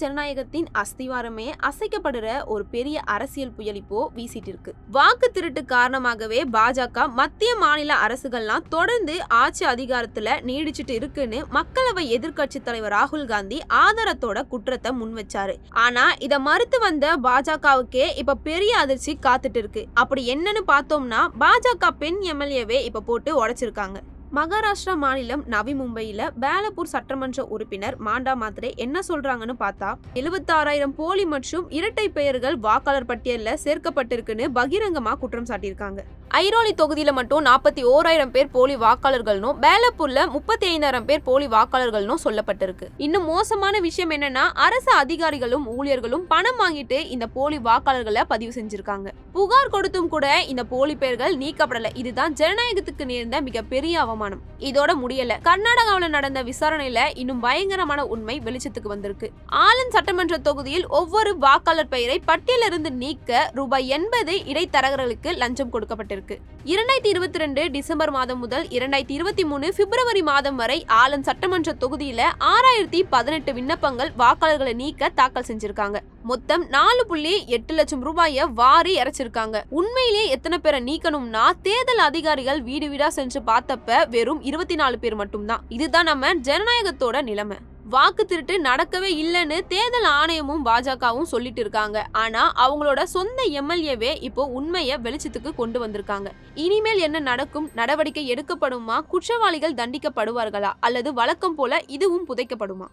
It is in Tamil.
ஜனநாயகத்தின் அஸ்திவாரமே அசைக்கப்படுற ஒரு பெரிய அரசியல் புயல் இப்போ வீசிட்டு இருக்கு வாக்கு திருட்டு காரணமாகவே பாஜக மத்திய மாநில அரசுகள்லாம் தொடர்ந்து ஆட்சி அதிகாரத்துல நீடிச்சிட்டு இருக்குன்னு மக்களவை எதிர்க்கட்சி தலைவர் ராகுல் காந்தி ஆதாரத்தோட குற்றத்தை முன் வச்சாரு. ஆனா இத மறுத்து வந்த பாஜகவுக்கே இப்ப பெரிய அதிர்ச்சி காத்துட்டு இருக்கு. அப்படி என்னன்னு பார்த்தோம்னா பாஜக பெண் எம்எல்ஏவே இப்ப போட்டு உடைச்சிருக்காங்க. மகாராஷ்டிரா மாநிலம் நவி மும்பையில பேலப்பூர் சட்டமன்ற உறுப்பினர் மாண்டா மாத்ரே என்ன சொல்றாங்கன்னு பார்த்தா எழுபத்தாறாயிரம் போலி மற்றும் இரட்டை பெயர்கள் வாக்காளர் பட்டியலில் சேர்க்கப்பட்டிருக்குன்னு பகிரங்கமா குற்றம் சாட்டியிருக்காங்க. ஐரோலி தொகுதியில மட்டும் நாற்பத்தி ஓராயிரம் பேர் போலி வாக்காளர்கள்னும் பேலப்பூர்ல முப்பத்தி ஐந்தாயிரம் பேர் போலி வாக்காளர்கள்னும் சொல்லப்பட்டிருக்கு. இன்னும் மோசமான விஷயம் என்னன்னா அரசு அதிகாரிகளும் ஊழியர்களும் பணம் வாங்கிட்டு இந்த போலி வாக்காளர்களை பதிவு செஞ்சிருக்காங்க. புகார் கொடுத்தும் கூட இந்த போலி பெயர்கள் நீக்கப்படல. இதுதான் ஜனநாயகத்துக்கு நேர்ந்த மிகப்பெரிய அவமானம். இதோட முடியல. கர்நாடகாவில் நடந்த விசாரணையில இன்னும் பயங்கரமான உண்மை வெளிச்சத்துக்கு வந்திருக்கு. ஆலன் சட்டமன்ற தொகுதியில் ஒவ்வொரு வாக்காளர் பெயரை பட்டியலிருந்து நீக்க ரூபாய் எண்பது இடைத்தரகர்களுக்கு லஞ்சம் கொடுக்கப்பட்டிருக்கு. இரண்டாயிரத்தி இருபத்தி ரெண்டு டிசம்பர் மாதம் முதல் இரண்டாயிரத்தி இருபத்தி மூணு பிப்ரவரி மாதம் வரை ஆலன் சட்டமன்ற தொகுதியில ஆறாயிரத்தி பதினெட்டு விண்ணப்பங்கள் வாக்காளர்களை நீக்க தாக்கல் செஞ்சிருக்காங்க. மொத்தம் நாலு புள்ளி எட்டு லட்சம் ரூபாய வாரி இறைச்சிருக்காங்க. உண்மையிலேயே எத்தனை பேரை நீக்கணும்னா தேர்தல் அதிகாரிகள் வீடு வீடா சென்று பார்த்தப்ப வெறும் இருபத்தி நாலு பேர் மட்டும்தான். இதுதான் நம்ம ஜனநாயகத்தோட நிலைமை. வாக்கு திருட்டு நடக்கவே இல்லைன்னு தேர்தல் ஆணையமும் பாஜகவும் சொல்லிட்டு இருக்காங்க. ஆனா அவங்களோட சொந்த எம்எல்ஏவே இப்போ உண்மையை வெளிச்சத்துக்கு கொண்டு வந்திருக்காங்க. இனிமேல் என்ன நடக்கும்? நடவடிக்கை எடுக்கப்படுமா? குற்றவாளிகள் தண்டிக்கப்படுவார்களா? அல்லது வழக்கம் போல இதுவும் புதைக்கப்படுமா?